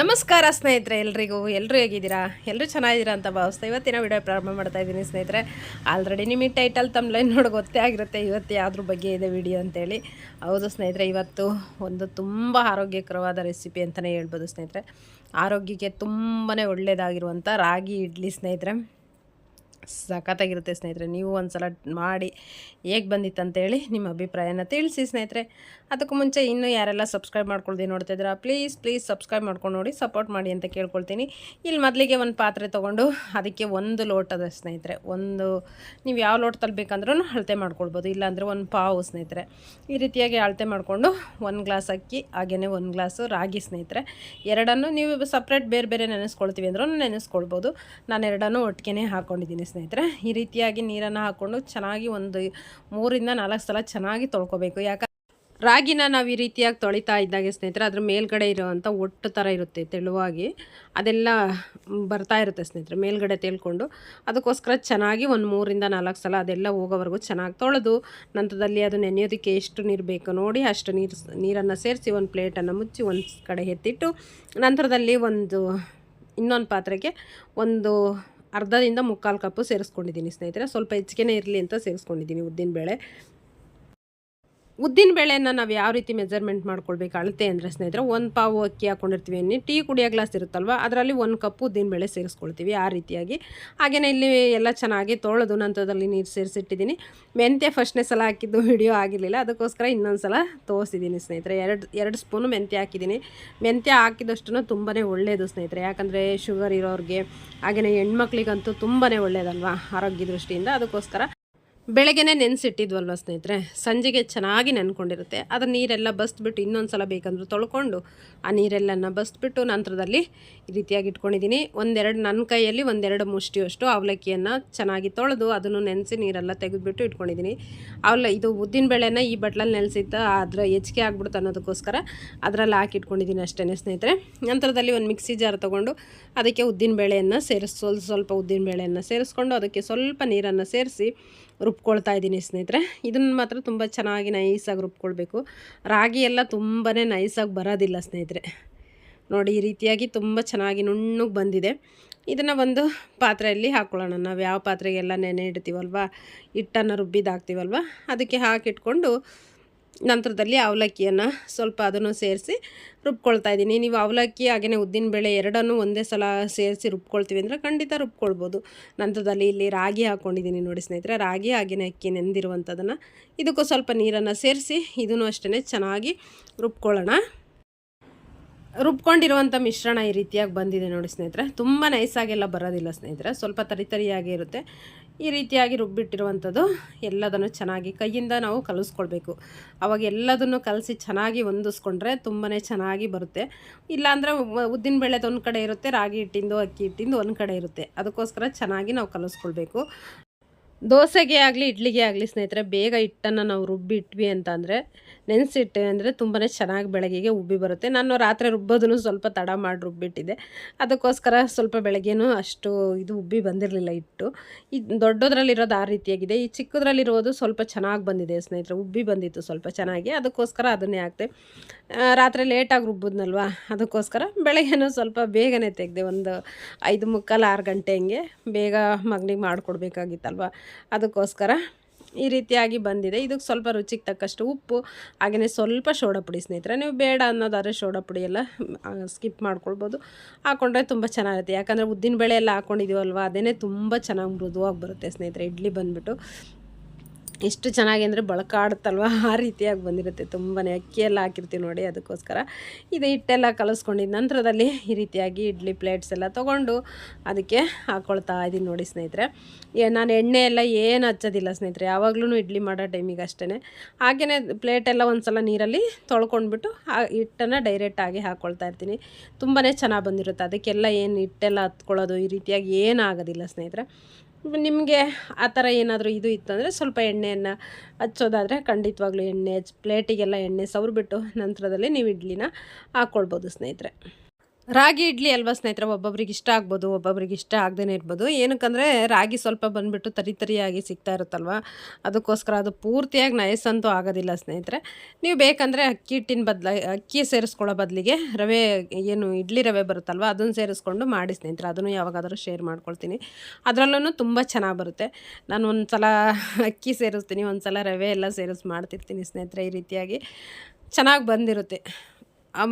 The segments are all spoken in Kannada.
ನಮಸ್ಕಾರ ಸ್ನೇಹಿತರೆ, ಎಲ್ರಿಗೂ. ಎಲ್ಲರೂ ಹೇಗಿದ್ದೀರಾ? ಎಲ್ಲರೂ ಚೆನ್ನಾಗಿದ್ದೀರಾ ಅಂತ ಭಾವಿಸ್ತಾ ಇವತ್ತಿನ ವಿಡಿಯೋ ಪ್ರಾರಂಭ ಮಾಡ್ತಾ ಇದ್ದೀನಿ ಸ್ನೇಹಿತರೆ. ಆಲ್ರೆಡಿ ನಿಮಗೆ ಟೈಟಲ್ ತಮ್ಲೈನ್ ನೋಡಿ ಗೊತ್ತೇ ಆಗಿರುತ್ತೆ. ಇವತ್ತು ಯಾವ್ದ್ರ ಬಗ್ಗೆ ಇದೆ ವಿಡಿಯೋ ಅಂತೇಳಿ. ಹೌದು ಸ್ನೇಹಿತರೆ, ಇವತ್ತು ಒಂದು ತುಂಬ ಆರೋಗ್ಯಕರವಾದ ರೆಸಿಪಿ ಅಂತಲೇ ಹೇಳ್ಬೋದು ಸ್ನೇಹಿತರೆ. ಆರೋಗ್ಯಕ್ಕೆ ತುಂಬಾ ಒಳ್ಳೆಯದಾಗಿರುವಂಥ ರಾಗಿ ಇಡ್ಲಿ ಸ್ನೇಹಿತರೆ. ಸಖತ್ತಾಗಿರುತ್ತೆ ಸ್ನೇಹಿತರೆ. ನೀವು ಒಂದು ಸಲ ಮಾಡಿ ಹೇಗೆ ಬಂದಿತ್ತು ಅಂತೇಳಿ ನಿಮ್ಮ ಅಭಿಪ್ರಾಯನ ತಿಳಿಸಿ ಸ್ನೇಹಿತರೆ. ಅದಕ್ಕೂ ಮುಂಚೆ ಇನ್ನೂ ಯಾರೆಲ್ಲ ಸಬ್ಸ್ಕ್ರೈಬ್ ಮಾಡ್ಕೊಳ್ದಿ ನೋಡ್ತಾ ಇದ್ದೀರಾ, ಪ್ಲೀಸ್ ಪ್ಲೀಸ್ ಸಬ್ಸ್ಕ್ರೈಬ್ ಮಾಡ್ಕೊಂಡು ನೋಡಿ, ಸಪೋರ್ಟ್ ಮಾಡಿ ಅಂತ ಕೇಳ್ಕೊಳ್ತೀನಿ. ಇಲ್ಲಿ ಮೊದಲಿಗೆ ಒಂದು ಪಾತ್ರೆ ತೊಗೊಂಡು ಅದಕ್ಕೆ ಒಂದು ಲೋಟದ ಸ್ನೇಹಿತರೆ. ಒಂದು, ನೀವು ಯಾವ ಲೋಟದಲ್ಲಿ ಬೇಕಂದ್ರೂ ಅಳತೆ ಮಾಡ್ಕೊಳ್ಬೋದು, ಇಲ್ಲಾಂದರೆ ಒಂದು ಪಾವು ಸ್ನೇಹಿತರೆ. ಈ ರೀತಿಯಾಗಿ ಅಳತೆ ಮಾಡಿಕೊಂಡು ಒಂದು ಗ್ಲಾಸ್ ಅಕ್ಕಿ ಹಾಗೆಯೇ ಒಂದು ಗ್ಲಾಸು ರಾಗಿ ಸ್ನೇಹಿತರೆ. ಎರಡನ್ನು ನೀವು ಸಪ್ರೇಟ್ ಬೇರೆ ಬೇರೆ ನೆನೆಸ್ಕೊಳ್ತೀವಿ ಅಂದ್ರೂ ನೆನೆಸ್ಕೊಳ್ಬೋದು. ನಾನು ಎರಡನ್ನೂ ಒಟ್ಟಿಗೆ ಹಾಕ್ಕೊಂಡಿದ್ದೀನಿ ಸ್ನೇಹಿತರೆ, ಈ ರೀತಿಯಾಗಿ ನೀರನ್ನು ಹಾಕ್ಕೊಂಡು ಚೆನ್ನಾಗಿ ಒಂದು ಮೂರಿಂದ ನಾಲ್ಕು ಸಲ ಚೆನ್ನಾಗಿ ತೊಳ್ಕೊಬೇಕು. ಯಾಕೆ ರಾಗಿನ ನಾವು ಈ ರೀತಿಯಾಗಿ ತೊಳಿತಾ ಇದ್ದಾಗೆ ಸ್ನೇಹಿತರೆ, ಅದ್ರ ಮೇಲ್ಗಡೆ ಇರೋವಂಥ ಒಟ್ಟು ಥರ ಇರುತ್ತೆ ತೆಳುವಾಗಿ. ಅದೆಲ್ಲ ಬರ್ತಾ ಇರುತ್ತೆ ಸ್ನೇಹಿತರೆ, ಮೇಲ್ಗಡೆ ತೇಳ್ಕೊಂಡು. ಅದಕ್ಕೋಸ್ಕರ ಚೆನ್ನಾಗಿ ಒಂದು ಮೂರಿಂದ ನಾಲ್ಕು ಸಲ ಅದೆಲ್ಲ ಹೋಗೋವರೆಗೂ ಚೆನ್ನಾಗಿ ತೊಳೆದು, ನಂತರದಲ್ಲಿ ಅದು ನೆನೆಯೋದಕ್ಕೆ ಎಷ್ಟು ನೀರು ಬೇಕು ನೋಡಿ ಅಷ್ಟು ನೀರು ನೀರನ್ನು ಸೇರಿಸಿ ಒಂದು ಪ್ಲೇಟನ್ನು ಮುಚ್ಚಿ ಒಂದು ಕಡೆ ಎತ್ತಿಟ್ಟು, ನಂತರದಲ್ಲಿ ಒಂದು ಇನ್ನೊಂದು ಪಾತ್ರೆಗೆ ಒಂದು ಅರ್ಧದಿಂದ ಮುಕ್ಕಾಲು ಕಪ್ಪು ಸೇರಿಸ್ಕೊಂಡಿದ್ದೀನಿ ಸ್ನೇಹಿತರೆ. ಸ್ವಲ್ಪ ಹೆಚ್ಚಿಗೆನೇ ಇರಲಿ ಅಂತ ಸೇರಿಸ್ಕೊಂಡಿದ್ದೀನಿ ಉದ್ದಿನಬೇಳೆ ಉದ್ದಿನ ಬೇಳೆನ ನಾವು ಯಾವ ರೀತಿ ಮೆಜರ್ಮೆಂಟ್ ಮಾಡ್ಕೊಳ್ಬೇಕು ಅಳತೆ ಅಂದರೆ ಸ್ನೇಹಿತರೆ, ಒಂದು ಪಾವು ಅಕ್ಕಿ ಹಾಕೊಂಡಿರ್ತೀವಿ ಅನ್ನಿ, ಟೀ ಕುಡಿಯೋ ಗ್ಲಾಸ್ ಇರುತ್ತಲ್ವ, ಅದರಲ್ಲಿ ಒಂದು ಕಪ್ ಉದ್ದಿನ ಬೇಳೆ ಸೇರಿಸ್ಕೊಳ್ತೀವಿ ಆ ರೀತಿಯಾಗಿ. ಹಾಗೆಯೇ ಇಲ್ಲಿ ಎಲ್ಲ ಚೆನ್ನಾಗಿ ತೊಳೆದು ನಂತರದಲ್ಲಿ ನೀರು ಸೇರಿಸಿಟ್ಟಿದ್ದೀನಿ. ಮೆಂತ್ಯ ಫಸ್ಟ್ನೇ ಸಲ ಹಾಕಿದ್ದು ವಿಡಿಯೋ ಆಗಿರಲಿಲ್ಲ, ಅದಕ್ಕೋಸ್ಕರ ಇನ್ನೊಂದು ಸಲ ತೋರಿಸಿದ್ದೀನಿ ಸ್ನೇಹಿತರೆ. ಎರಡು ಎರಡು ಸ್ಪೂನು ಮೆಂತ್ಯ ಹಾಕಿದ್ದೀನಿ. ಮೆಂತ್ಯ ಹಾಕಿದಷ್ಟು ತುಂಬಾ ಒಳ್ಳೆಯದು ಸ್ನೇಹಿತರೆ. ಯಾಕಂದರೆ ಶುಗರ್ ಇರೋರಿಗೆ ಹಾಗೆಯೇ ಹೆಣ್ಮಕ್ಳಿಗಂತೂ ತುಂಬಾ ಒಳ್ಳೆಯದಲ್ವಾ ಆರೋಗ್ಯ ದೃಷ್ಟಿಯಿಂದ. ಅದಕ್ಕೋಸ್ಕರ ಬೆಳಗ್ಗೆನೇ ನೆನೆಸಿಟ್ಟಿದ್ವಲ್ವ ಸ್ನೇಹಿತರೆ? ಸಂಜೆಗೆ ಚೆನ್ನಾಗಿ ನೆನ್ಕೊಂಡಿರುತ್ತೆ. ಅದರ ನೀರೆಲ್ಲ ಬಸ್ದ್ಬಿಟ್ಟು ಇನ್ನೊಂದು ಸಲ ಬೇಕಂದ್ರೆ ತೊಳ್ಕೊಂಡು, ಆ ನೀರೆಲ್ಲನ ಬಸ್ದ್ಬಿಟ್ಟು ನಂತರದಲ್ಲಿ ಈ ರೀತಿಯಾಗಿ ಇಟ್ಕೊಂಡಿದ್ದೀನಿ. ಒಂದೆರಡು ನನ್ನ ಕೈಯಲ್ಲಿ ಒಂದೆರಡು ಮುಷ್ಟಿಯಷ್ಟು ಅವಲಕ್ಕಿಯನ್ನು ಚೆನ್ನಾಗಿ ತೊಳೆದು ಅದನ್ನು ನೆನೆಸಿ ನೀರೆಲ್ಲ ತೆಗೆದುಬಿಟ್ಟು ಇಟ್ಕೊಂಡಿದ್ದೀನಿ. ಅವಲ, ಇದು ಉದ್ದಿನ ಬೇಳೆನ ಈ ಬಟ್ಲಲ್ಲಿ ನೆನೆಸಿದ್ದ ಅದರ ಹೆಚ್ಚಿಗೆ ಆಗ್ಬಿಡ್ತು ಅನ್ನೋದಕ್ಕೋಸ್ಕರ ಅದರಲ್ಲಿ ಹಾಕಿ ಇಟ್ಕೊಂಡಿದ್ದೀನಿ ಅಷ್ಟೇ ಸ್ನೇಹಿತರೆ. ನಂತರದಲ್ಲಿ ಒಂದು ಮಿಕ್ಸಿ ಜಾರ್ ತೊಗೊಂಡು ಅದಕ್ಕೆ ಉದ್ದಿನ ಬೇಳೆಯನ್ನು ಸೇರಿಸ್ ಸ್ವಲ್ಪ ಸ್ವಲ್ಪ ಉದ್ದಿನ ಬೇಳೆಯನ್ನು ಸೇರಿಸ್ಕೊಂಡು ಅದಕ್ಕೆ ಸ್ವಲ್ಪ ನೀರನ್ನು ಸೇರಿಸಿ ರುಬ್ಕೊಳ್ತಾ ಇದ್ದೀನಿ ಸ್ನೇಹಿತರೆ. ಇದನ್ನು ಮಾತ್ರ ತುಂಬ ಚೆನ್ನಾಗಿ ನೈಸಾಗಿ ರುಬ್ಕೊಳ್ಬೇಕು. ರಾಗಿ ಎಲ್ಲ ತುಂಬಾ ನೈಸಾಗಿ ಬರೋದಿಲ್ಲ ಸ್ನೇಹಿತರೆ. ನೋಡಿ, ಈ ರೀತಿಯಾಗಿ ತುಂಬ ಚೆನ್ನಾಗಿ ನುಣ್ಣಗೆ ಬಂದಿದೆ. ಇದನ್ನು ಒಂದು ಪಾತ್ರೆಯಲ್ಲಿ ಹಾಕ್ಕೊಳ್ಳೋಣ ನಾವು ಯಾವ ಪಾತ್ರೆಗೆಲ್ಲ ನೆನೆ ಇಡ್ತೀವಲ್ವ? ಹಿಟ್ಟನ್ನು ರುಬ್ಬಿದ್ದು ಅದಕ್ಕೆ ಹಾಕಿಟ್ಕೊಂಡು ನಂತರದಲ್ಲಿ ಅವಲಕ್ಕಿಯನ್ನು ಸ್ವಲ್ಪ ಅದನ್ನು ಸೇರಿಸಿ ರುಬ್ಕೊಳ್ತಾ ಇದ್ದೀನಿ. ನೀವು ಅವಲಕ್ಕಿ ಹಾಗೆಯೇ ಉದ್ದಿನ ಬೇಳೆ ಎರಡನ್ನೂ ಒಂದೇ ಸಲ ಸೇರಿಸಿ ರುಬ್ಕೊಳ್ತೀವಿ ಅಂದರೆ ಖಂಡಿತ ರುಬ್ಕೊಳ್ಬೋದು. ನಂತರದಲ್ಲಿ ಇಲ್ಲಿ ರಾಗಿ ಹಾಕ್ಕೊಂಡಿದ್ದೀನಿ ನೋಡಿ ಸ್ನೇಹಿತರೆ. ರಾಗಿ ಹಾಗೆಯೇ ಅಕ್ಕಿ ನೆಂದಿರುವಂಥದ್ದನ್ನು ಇದಕ್ಕೂ ಸ್ವಲ್ಪ ನೀರನ್ನು ಸೇರಿಸಿ ಇದನ್ನು ಅಷ್ಟೇ ಚೆನ್ನಾಗಿ ರುಬ್ಕೊಳ್ಳೋಣ. ರುಬ್ಕೊಂಡಿರುವಂಥ ಮಿಶ್ರಣ ಈ ರೀತಿಯಾಗಿ ಬಂದಿದೆ ನೋಡಿ ಸ್ನೇಹಿತರೆ. ತುಂಬ ನೈಸಾಗೆಲ್ಲ ಬರೋದಿಲ್ಲ ಸ್ನೇಹಿತರೆ. ಸ್ವಲ್ಪ ತರಿತರಿಯಾಗಿ ಇರುತ್ತೆ ಈ ರೀತಿಯಾಗಿ ರುಬ್ಬಿಟ್ಟಿರುವಂಥದ್ದು ಎಲ್ಲದನ್ನು ಚೆನ್ನಾಗಿ ಕೈಯಿಂದ ನಾವು ಕಲಿಸ್ಕೊಳ್ಬೇಕು. ಅವಾಗ ಎಲ್ಲದನ್ನು ಕಲಸಿ ಚೆನ್ನಾಗಿ ಹೊಂದಿಸ್ಕೊಂಡ್ರೆ ತುಂಬಾ ಚೆನ್ನಾಗಿ ಬರುತ್ತೆ. ಇಲ್ಲಾಂದರೆ ಉದ್ದಿನ ಬೆಳೆದು ಒಂದು ಕಡೆ ಇರುತ್ತೆ, ರಾಗಿ ಹಿಟ್ಟಿಂದು, ಅಕ್ಕಿ ಹಿಟ್ಟಿಂದು ಒಂದು ಕಡೆ ಇರುತ್ತೆ. ಅದಕ್ಕೋಸ್ಕರ ಚೆನ್ನಾಗಿ ನಾವು ಕಲಿಸ್ಕೊಳ್ಬೇಕು. ದೋಸೆಗೆ ಆಗಲಿ, ಇಡ್ಲಿಗೆ ಆಗಲಿ ಸ್ನೇಹಿತರೆ, ಬೇಗ ಹಿಟ್ಟನ್ನು ನಾವು ರುಬ್ಬಿಟ್ವಿ ಅಂತ ಅಂದರೆ ನೆನೆಸಿಟ್ಟೆ ಅಂದರೆ ತುಂಬಾ ಚೆನ್ನಾಗಿ ಬೆಳಗ್ಗೆಗೆ ಉಬ್ಬಿ ಬರುತ್ತೆ. ನಾನು ರಾತ್ರಿ ರುಬ್ಬೋದನ್ನು ಸ್ವಲ್ಪ ತಡ ಮಾಡಿ ರುಬ್ಬಿಟ್ಟಿದ್ದೆ. ಅದಕ್ಕೋಸ್ಕರ ಸ್ವಲ್ಪ ಬೆಳಗ್ಗೆನೂ ಅಷ್ಟು ಇದು ಉಬ್ಬಿ ಬಂದಿರಲಿಲ್ಲ ಇಟ್ಟು ಈ ದೊಡ್ಡದ್ರಲ್ಲಿರೋದು ಆ ರೀತಿಯಾಗಿದೆ. ಈ ಚಿಕ್ಕದ್ರಲ್ಲಿರೋದು ಸ್ವಲ್ಪ ಚೆನ್ನಾಗಿ ಬಂದಿದೆ ಸ್ನೇಹಿತರೆ. ಉಬ್ಬಿ ಬಂದಿತ್ತು ಸ್ವಲ್ಪ ಚೆನ್ನಾಗಿ. ಅದಕ್ಕೋಸ್ಕರ ಅದನ್ನೇ ಹಾಕ್ತೆ ರಾತ್ರಿ ಲೇಟಾಗಿ ರುಬ್ಬದ್ನಲ್ವಾ? ಅದಕ್ಕೋಸ್ಕರ ಬೆಳಗ್ಗೆನೂ ಸ್ವಲ್ಪ ಬೇಗನೆ ತೆಗೆದೆ ಒಂದು ಐದು ಮುಕ್ಕಾಲು ಆರು ಗಂಟೆ ಹಂಗೆ ಬೇಗ ಮಗನಿಗೆ ಮಾಡಿಕೊಡ್ಬೇಕಾಗಿತ್ತಲ್ವ? ಅದಕ್ಕೋಸ್ಕರ ಈ ರೀತಿಯಾಗಿ ಬಂದಿದೆ. ಇದಕ್ಕೆ ಸ್ವಲ್ಪ ರುಚಿಗೆ ತಕ್ಕಷ್ಟು ಉಪ್ಪು ಹಾಗೆಯೇ ಸ್ವಲ್ಪ ಸೋಡಾ ಪುಡಿ ಸ್ನೇಹಿತರೆ. ನೀವು ಬೇಡ ಅನ್ನೋದಾದ್ರೆ ಸೋಡಾ ಪುಡಿ ಎಲ್ಲ ಸ್ಕಿಪ್ ಮಾಡ್ಕೊಳ್ಬೋದು. ಹಾಕ್ಕೊಂಡ್ರೆ ತುಂಬ ಚೆನ್ನಾಗಿರುತ್ತೆ. ಯಾಕಂದರೆ ಉದ್ದಿನ ಬೇಳೆ ಎಲ್ಲ ಹಾಕ್ಕೊಂಡಿದ್ದೀವಲ್ವ ಅದೇ ತುಂಬ ಚೆನ್ನಾಗಿ ಮೃದುವಾಗಿ ಬರುತ್ತೆ ಸ್ನೇಹಿತರೆ. ಇಡ್ಲಿ ಬಂದುಬಿಟ್ಟು. ಎಷ್ಟು ಚೆನ್ನಾಗಿ ಅಂದರೆ ಬಳಕಾಡುತ್ತಲ್ವ? ಆ ರೀತಿಯಾಗಿ ಬಂದಿರುತ್ತೆ ತುಂಬಾ ಅಕ್ಕಿ ಎಲ್ಲ ಹಾಕಿರ್ತೀವಿ ನೋಡಿ ಅದಕ್ಕೋಸ್ಕರ. ಇದು ಹಿಟ್ಟೆಲ್ಲ ಕಲಿಸ್ಕೊಂಡಿದ್ದ ನಂತರದಲ್ಲಿ ಈ ರೀತಿಯಾಗಿ ಇಡ್ಲಿ ಪ್ಲೇಟ್ಸ್ ಎಲ್ಲ ತೊಗೊಂಡು ಅದಕ್ಕೆ ಹಾಕ್ಕೊಳ್ತಾ ಇದ್ದೀನಿ ನೋಡಿ ಸ್ನೇಹಿತರೆ. ನಾನು ಎಣ್ಣೆ ಎಲ್ಲ ಏನು ಹಚ್ಚೋದಿಲ್ಲ ಸ್ನೇಹಿತರೆ. ಯಾವಾಗಲೂ ಇಡ್ಲಿ ಮಾಡೋ ಟೈಮಿಗೆ ಅಷ್ಟೇ ಹಾಗೆಯೇ ಪ್ಲೇಟೆಲ್ಲ ಒಂದು ಸಲ ನೀರಲ್ಲಿ ತೊಳ್ಕೊಂಡ್ಬಿಟ್ಟು ಆ ಹಿಟ್ಟನ್ನು ಡೈರೆಕ್ಟಾಗಿ ಹಾಕ್ಕೊಳ್ತಾ ಇರ್ತೀನಿ. ತುಂಬಾ ಚೆನ್ನಾಗಿ ಬಂದಿರುತ್ತೆ. ಅದಕ್ಕೆಲ್ಲ ಏನು ಹಿಟ್ಟೆಲ್ಲ ಹತ್ಕೊಳ್ಳೋದು ಈ ರೀತಿಯಾಗಿ ಏನೂ ಆಗೋದಿಲ್ಲ ಸ್ನೇಹಿತರೆ. ನಿಮಗೆ ಆ ಥರ ಏನಾದರೂ ಇದು ಇತ್ತಂದರೆ ಸ್ವಲ್ಪ ಎಣ್ಣೆಯನ್ನು ಹಚ್ಚೋದಾದರೆ ಖಂಡಿತವಾಗ್ಲೂ ಎಣ್ಣೆ ಹಚ್ಚಿ ಪ್ಲೇಟಿಗೆಲ್ಲ ಎಣ್ಣೆ ಸವರ್ಬಿಟ್ಟು ನಂತರದಲ್ಲಿ ನೀವು ಇಡ್ಲಿನ ಹಾಕ್ಕೊಳ್ಬೋದು ಸ್ನೇಹಿತರೆ. ರಾಗಿ ಇಡ್ಲಿ ಅಲ್ವಾ ಸ್ನೇಹಿತರೆ, ಒಬ್ಬೊಬ್ರಿಗೆ ಇಷ್ಟ ಆಗ್ಬೋದು, ಒಬ್ಬೊಬ್ರಿಗೆ ಇಷ್ಟ ಆಗದೇ ಇರ್ಬೋದು. ಏನಕ್ಕಂದರೆ, ರಾಗಿ ಸ್ವಲ್ಪ ಬಂದುಬಿಟ್ಟು ತರಿ ತರಿಯಾಗಿ ಸಿಗ್ತಾ ಇರುತ್ತಲ್ವ? ಅದಕ್ಕೋಸ್ಕರ ಅದು ಪೂರ್ತಿಯಾಗಿ ನಯಸ್ಸಂತೂ ಆಗೋದಿಲ್ಲ ಸ್ನೇಹಿತರೆ. ನೀವು ಬೇಕಂದರೆ ಅಕ್ಕಿ ಹಿಟ್ಟಿನ ಬದಲ ಅಕ್ಕಿ ಸೇರಿಸ್ಕೊಳ್ಳೋ ಬದಲಿಗೆ ರವೆ, ಏನು ಇಡ್ಲಿ ರವೆ ಬರುತ್ತಲ್ವ, ಅದನ್ನು ಸೇರಿಸ್ಕೊಂಡು ಮಾಡಿ ಸ್ನೇಹಿತರೆ. ಅದನ್ನು ಯಾವಾಗಾದರೂ ಶೇರ್ ಮಾಡ್ಕೊಳ್ತೀನಿ. ಅದರಲ್ಲೂ ತುಂಬ ಚೆನ್ನಾಗಿ ಬರುತ್ತೆ. ನಾನು ಒಂದು ಸಲ ಅಕ್ಕಿ ಸೇರಿಸ್ತೀನಿ ಒಂದು ಸಲ ರವೆ ಎಲ್ಲ ಸೇರಿಸಿ ಮಾಡ್ತಿರ್ತೀನಿ ಸ್ನೇಹಿತರೆ ಈ ರೀತಿಯಾಗಿ. ಚೆನ್ನಾಗಿ ಬಂದಿರುತ್ತೆ.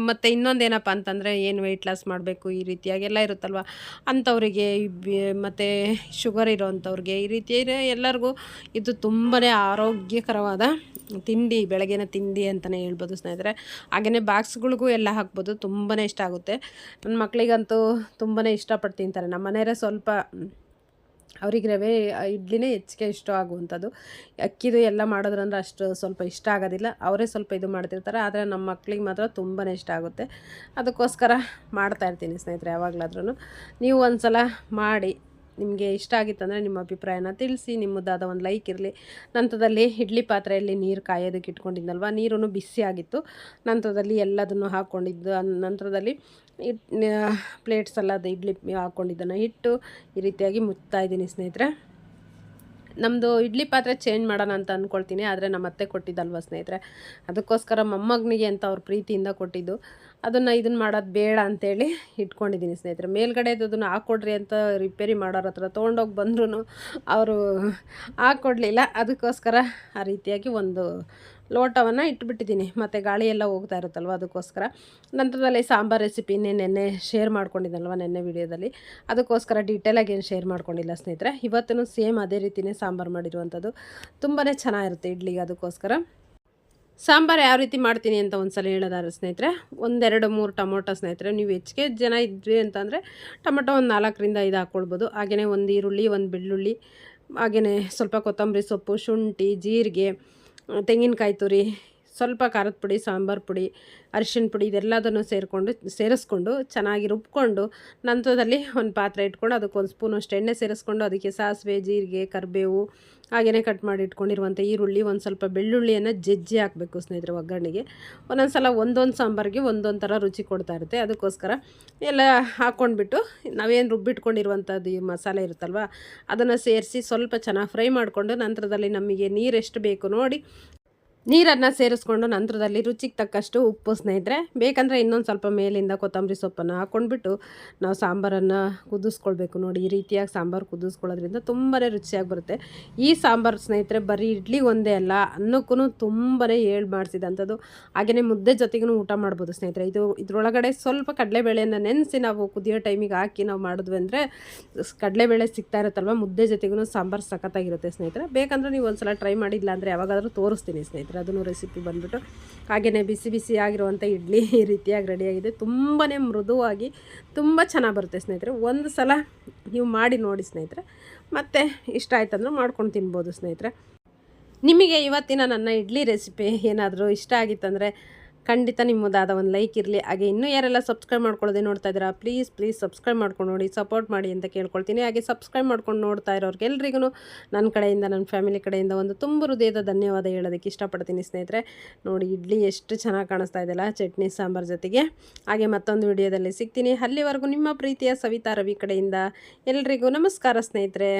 ಮತ್ತು ಇನ್ನೊಂದೇನಪ್ಪ ಅಂತಂದರೆ ಏನು ವೆಯ್ಟ್ ಲಾಸ್ ಮಾಡಬೇಕು ಈ ರೀತಿಯಾಗಿ ಎಲ್ಲ ಇರುತ್ತಲ್ವ ಅಂಥವರಿಗೆ ಮತ್ತು ಶುಗರ್ ಇರೋವಂಥವ್ರಿಗೆ ಈ ರೀತಿ ಎಲ್ಲರಿಗೂ ಇದು ತುಂಬಾ ಆರೋಗ್ಯಕರವಾದ ತಿಂಡಿ ಬೆಳಗಿನ ತಿಂಡಿ ಅಂತಲೇ ಹೇಳ್ಬೋದು ಸ್ನೇಹಿತರೆ. ಹಾಗೆಯೇ ಬಾಕ್ಸ್ಗಳಿಗೂ ಎಲ್ಲ ಹಾಕ್ಬೋದು ತುಂಬಾ ಇಷ್ಟ ಆಗುತ್ತೆ. ನನ್ನ ಮಕ್ಕಳಿಗಂತೂ ತುಂಬಾ ಇಷ್ಟಪಟ್ಟು ತಿಂತಾರೆ ನಮ್ಮ ಮನೆಯವರೇ ಸ್ವಲ್ಪ ಅವ್ರಿಗೆ ರವೆ ಇಡ್ಲಿನೇ ಹೆಚ್ಚಿಗೆ ಇಷ್ಟ ಆಗುವಂಥದ್ದು. ಅಕ್ಕಿದು ಎಲ್ಲ ಮಾಡೋದ್ರಂದ್ರೆ ಅಷ್ಟು ಸ್ವಲ್ಪ ಇಷ್ಟ ಆಗೋದಿಲ್ಲ. ಅವರೇ ಸ್ವಲ್ಪ ಇದು ಮಾಡ್ತಿರ್ತಾರೆ. ಆದರೆ ನಮ್ಮ ಮಕ್ಳಿಗೆ ಮಾತ್ರ ತುಂಬಾ ಇಷ್ಟ ಆಗುತ್ತೆ. ಅದಕ್ಕೋಸ್ಕರ ಮಾಡ್ತಾಯಿರ್ತೀನಿ ಸ್ನೇಹಿತರೆ ಯಾವಾಗಲಾದ್ರೂ ನೀವು ಒಂದು ಸಲ ಮಾಡಿ. ನಿಮಗೆ ಇಷ್ಟ ಆಗಿತ್ತಂದರೆ ನಿಮ್ಮ ಅಭಿಪ್ರಾಯನ ತಿಳಿಸಿ, ನಿಮ್ಮದಾದ ಒಂದು ಲೈಕ್ ಇರಲಿ. ನಂತರದಲ್ಲಿ ಇಡ್ಲಿ ಪಾತ್ರೆಯಲ್ಲಿ ನೀರು ಕಾಯೋದಕ್ಕೆ ಇಟ್ಕೊಂಡಿದ್ದಲ್ವ ನೀರು ಬಿಸಿ ಆಗಿತ್ತು. ನಂತರದಲ್ಲಿ ಎಲ್ಲದನ್ನು ಹಾಕ್ಕೊಂಡಿದ್ದು ನಂತರದಲ್ಲಿ ಇಟ್ ಪ್ಲೇಟ್ಸ್ ಅದು ಇಡ್ಲಿ ಹಾಕ್ಕೊಂಡಿದ್ದನ್ನು ಇಟ್ಟು ಈ ರೀತಿಯಾಗಿ ಮುಚ್ತಾ ಇದ್ದೀನಿ ಸ್ನೇಹಿತರೆ. ನಮ್ಮದು ಇಡ್ಲಿ ಪಾತ್ರೆ ಚೇಂಜ್ ಮಾಡೋಣ ಅಂತ ಅಂದ್ಕೊಳ್ತೀನಿ ಆದರೆ ನಮ್ಮ ಅತ್ತೆ ಕೊಟ್ಟಿದ್ದಲ್ವ ಸ್ನೇಹಿತರೆ? ಅದಕ್ಕೋಸ್ಕರ ಮೊಮ್ಮಗನಿಗೆ ಅಂತ ಅವ್ರ ಪ್ರೀತಿಯಿಂದ ಕೊಟ್ಟಿದ್ದು. ಅದನ್ನು ಇದನ್ನು ಮಾಡೋದು ಬೇಡ ಅಂತೇಳಿ ಇಟ್ಕೊಂಡಿದ್ದೀನಿ ಸ್ನೇಹಿತರೆ. ಮೇಲ್ಗಡೆದು ಅದನ್ನು ಹಾಕ್ಕೊಡ್ರಿ ಅಂತ ರಿಪೇರಿ ಮಾಡೋರ ಹತ್ರ ತೊಗೊಂಡೋಗಿ ಬಂದ್ರೂ ಅವರು ಹಾಕ್ಕೊಡ್ಲಿಲ್ಲ ಅದಕ್ಕೋಸ್ಕರ ಆ ರೀತಿಯಾಗಿ ಒಂದು ಲೋಟವನ್ನು ಇಟ್ಬಿಟ್ಟಿದ್ದೀನಿ. ಮತ್ತು ಗಾಳಿ ಎಲ್ಲ ಹೋಗ್ತಾ ಇರುತ್ತಲ್ವ ಅದಕ್ಕೋಸ್ಕರ. ನಂತರದಲ್ಲಿ ಸಾಂಬಾರು ರೆಸಿಪಿನೇ ನೆನ್ನೆ ಶೇರ್ ಮಾಡ್ಕೊಂಡಿದ್ದಲ್ವ ನೆನ್ನೆ ವಿಡಿಯೋದಲ್ಲಿ ಅದಕ್ಕೋಸ್ಕರ ಡೀಟೇಲಾಗಿ ಏನು ಶೇರ್ ಮಾಡ್ಕೊಂಡಿಲ್ಲ ಸ್ನೇಹಿತರೆ. ಇವತ್ತೂ ಸೇಮ್ ಅದೇ ರೀತಿಯೇ ಸಾಂಬಾರು ಮಾಡಿರುವಂಥದ್ದು ತುಂಬಾ ಚೆನ್ನಾಗಿರುತ್ತೆ ಇಡ್ಲಿಗೆ ಅದಕ್ಕೋಸ್ಕರ. ಸಾಂಬಾರು ಯಾವ ರೀತಿ ಮಾಡ್ತೀನಿ ಅಂತ ಒಂದು ಸಲ ಹೇಳೋದಾದ್ರೆ ಸ್ನೇಹಿತರೆ, ಒಂದೆರಡು ಮೂರು ಟೊಮೊಟೊ ಸ್ನೇಹಿತರೆ, ನೀವು ಹೆಚ್ಚಿಗೆ ಜನ ಇದ್ವಿ ಅಂತಂದರೆ ಟೊಮೊಟೊ ಒಂದು ನಾಲ್ಕರಿಂದ ಐದು ಹಾಕ್ಕೊಳ್ಬೋದು ಹಾಗೆಯೇ ಒಂದು ಈರುಳ್ಳಿ, ಒಂದು ಬೆಳ್ಳುಳ್ಳಿ ಹಾಗೆಯೇ ಸ್ವಲ್ಪ ಕೊತ್ತಂಬರಿ ಸೊಪ್ಪು, ಶುಂಠಿ, ಜೀರಿಗೆ ತೆಂಗಿನಕಾಯಿ ತುರಿ ಸ್ವಲ್ಪ ಖಾರದ ಪುಡಿ, ಸಾಂಬಾರು ಪುಡಿ, ಅರಿಶಿನ ಪುಡಿ ಇದೆಲ್ಲದನ್ನು ಸೇರಿಕೊಂಡು, ಸೇರಿಸ್ಕೊಂಡು ಚೆನ್ನಾಗಿ ರುಬ್ಕೊಂಡು ನಂತರದಲ್ಲಿ ಒಂದು ಪಾತ್ರೆ ಇಟ್ಕೊಂಡು ಅದಕ್ಕೆ ಒಂದು ಸ್ಪೂನ್ ಅಷ್ಟು ಎಣ್ಣೆ ಸೇರಿಸ್ಕೊಂಡು ಅದಕ್ಕೆ ಸಾಸಿವೆ, ಜೀರಿಗೆ, ಕರಿಬೇವು ಹಾಗೆಯೇ ಕಟ್ ಮಾಡಿ ಇಟ್ಕೊಂಡಿರುವಂಥ ಈರುಳ್ಳಿ, ಒಂದು ಸ್ವಲ್ಪ ಬೆಳ್ಳುಳ್ಳಿಯನ್ನು ಜಜ್ಜಿ ಹಾಕಬೇಕು ಸ್ನೇಹಿತರೆ ಒಗ್ಗರಣೆಗೆ. ಒಂದೊಂದು ಸಲ ಒಂದೊಂದು ಸಾಂಬಾರಿಗೆ ಒಂದೊಂದು ಥರ ರುಚಿ ಕೊಡ್ತಾ ಇರುತ್ತೆ. ಅದಕ್ಕೋಸ್ಕರ ಎಲ್ಲ ಹಾಕ್ಕೊಂಡ್ಬಿಟ್ಟು ನಾವೇನು ರುಬ್ಬಿಟ್ಕೊಂಡಿರುವಂಥದ್ದು ಈ ಮಸಾಲೆ ಇರುತ್ತಲ್ವ, ಅದನ್ನು ಸೇರಿಸಿ ಸ್ವಲ್ಪ ಚೆನ್ನಾಗಿ ಫ್ರೈ ಮಾಡಿಕೊಂಡು ನಂತರದಲ್ಲಿ ನಮಗೆ ನೀರು ಎಷ್ಟು ಬೇಕು ನೋಡಿ ನೀರನ್ನು ಸೇರಿಸ್ಕೊಂಡು ನಂತರದಲ್ಲಿ ರುಚಿಗೆ ತಕ್ಕಷ್ಟು ಉಪ್ಪು ಸ್ನೇಹಿತರೆ. ಬೇಕಂದರೆ ಇನ್ನೊಂದು ಸ್ವಲ್ಪ ಮೇಲಿಂದ ಕೊತ್ತಂಬರಿ ಸೊಪ್ಪನ್ನು ಹಾಕ್ಕೊಂಡ್ಬಿಟ್ಟು ನಾವು ಸಾಂಬಾರನ್ನು ಕುದಿಸ್ಕೊಳ್ಬೇಕು ನೋಡಿ. ಈ ರೀತಿಯಾಗಿ ಸಾಂಬಾರು ಕುದಿಸ್ಕೊಳ್ಳೋದ್ರಿಂದ ತುಂಬಾ ರುಚಿಯಾಗಿ ಬರುತ್ತೆ. ಈ ಸಾಂಬಾರು ಸ್ನೇಹಿತರೆ, ಬರೀ ಇಡ್ಲಿ ಒಂದೇ ಅಲ್ಲ ಅನ್ನಕ್ಕೂ ತುಂಬಾ ಹೇಳಿ ಮಾಡಿಸಿದಂಥದ್ದು. ಹಾಗೆಯೇ ಮುದ್ದೆ ಜೊತೆಗೂ ಊಟ ಮಾಡ್ಬೋದು ಸ್ನೇಹಿತರೆ. ಇದು ಇದರೊಳಗಡೆ ಸ್ವಲ್ಪ ಕಡಲೆಬೇಳೆಯನ್ನು ನೆನೆಸಿ ನಾವು ಕುದಿಯೋ ಟೈಮಿಗೆ ಹಾಕಿ ನಾವು ಮಾಡಿದ್ವಿ ಅಂದರೆ ಕಡಲೆಬೇಳೆ ಸಿಗ್ತಾ ಇರುತ್ತಲ್ವ, ಮುದ್ದೆ ಜೊತೆಗೂ ಸಾಂಬಾರು ಸಖತ್ತಾಗಿರುತ್ತೆ ಸ್ನೇಹಿತರೆ. ಬೇಕಂದ್ರೆ ನೀವು ಒಂದು ಸಲ ಟ್ರೈ ಮಾಡಿಲ್ಲ ಅಂದರೆ ಯಾವಾಗಾದರೂ ತೋರಿಸ್ತೀನಿ ಸ್ನೇಹಿತರೆ. ಸ್ನೇಹಿತರೆ ಅದನ್ನು ರೆಸಿಪಿ ಬಂದುಬಿಟ್ಟು ಹಾಗೆಯೇ ಬಿಸಿ ಬಿಸಿ ಆಗಿರುವಂಥ ಇಡ್ಲಿ ಈ ರೀತಿಯಾಗಿ ರೆಡಿಯಾಗಿದೆ ತುಂಬಾ ಮೃದುವಾಗಿ ತುಂಬ ಚೆನ್ನಾಗಿ ಬರುತ್ತೆ ಸ್ನೇಹಿತರೆ. ಒಂದು ಸಲ ನೀವು ಮಾಡಿ ನೋಡಿ ಸ್ನೇಹಿತರೆ. ಮತ್ತು ಇಷ್ಟ ಆಯ್ತಂದ್ರೆ ಮಾಡ್ಕೊಂಡು ತಿನ್ಬೋದು ಸ್ನೇಹಿತರೆ. ನಿಮಗೆ ಇವತ್ತಿನ ನನ್ನ ಇಡ್ಲಿ ರೆಸಿಪಿ ಏನಾದರೂ ಇಷ್ಟ ಆಗಿತ್ತಂದರೆ ಖಂಡಿತ ನಿಮ್ಮದಾದ ಒಂದು ಲೈಕ್ ಇರಲಿ. ಹಾಗೆ ಇನ್ನೂ ಯಾರೆಲ್ಲ ಸಬ್ಸ್ಕ್ರೈಬ್ ಮಾಡ್ಕೊಳ್ಳೋದೇ ನೋಡ್ತಾ ಇದ್ದೀರಾ ಪ್ಲೀಸ್ ಪ್ಲೀಸ್ ಸಬ್ಸ್ಕ್ರೈಬ್ ಮಾಡ್ಕೊಂಡು ನೋಡಿ ಸಪೋರ್ಟ್ ಮಾಡಿ ಅಂತ ಕೇಳ್ಕೊಳ್ತೀನಿ. ಹಾಗೆ ಸಬ್ಸ್ಕ್ರೈಬ್ ಮಾಡ್ಕೊಂಡು ನೋಡ್ತಾ ಇರೋರಿಗೆಲ್ರಿಗೂ ನನ್ನ ಕಡೆಯಿಂದ, ನನ್ನ ಫ್ಯಾಮಿಲಿ ಕಡೆಯಿಂದ ಒಂದು ತುಂಬ ಹೃದಯದ ಧನ್ಯವಾದ ಹೇಳೋದಕ್ಕೆ ಇಷ್ಟಪಡ್ತೀನಿ ಸ್ನೇಹಿತರೆ. ನೋಡಿ, ಇಡ್ಲಿ ಎಷ್ಟು ಚೆನ್ನಾಗಿ ಕಾಣಿಸ್ತಾ ಇದೆಯಲ್ಲ ಚಟ್ನಿ, ಸಾಂಬಾರು ಜೊತೆಗೆ. ಹಾಗೆ ಮತ್ತೊಂದು ವಿಡಿಯೋದಲ್ಲಿ ಸಿಗ್ತೀನಿ. ಅಲ್ಲಿವರೆಗೂ ನಿಮ್ಮ ಪ್ರೀತಿಯ ಸವಿತಾ ರವಿ ಕಡೆಯಿಂದ ಎಲ್ರಿಗೂ ನಮಸ್ಕಾರ ಸ್ನೇಹಿತರೆ.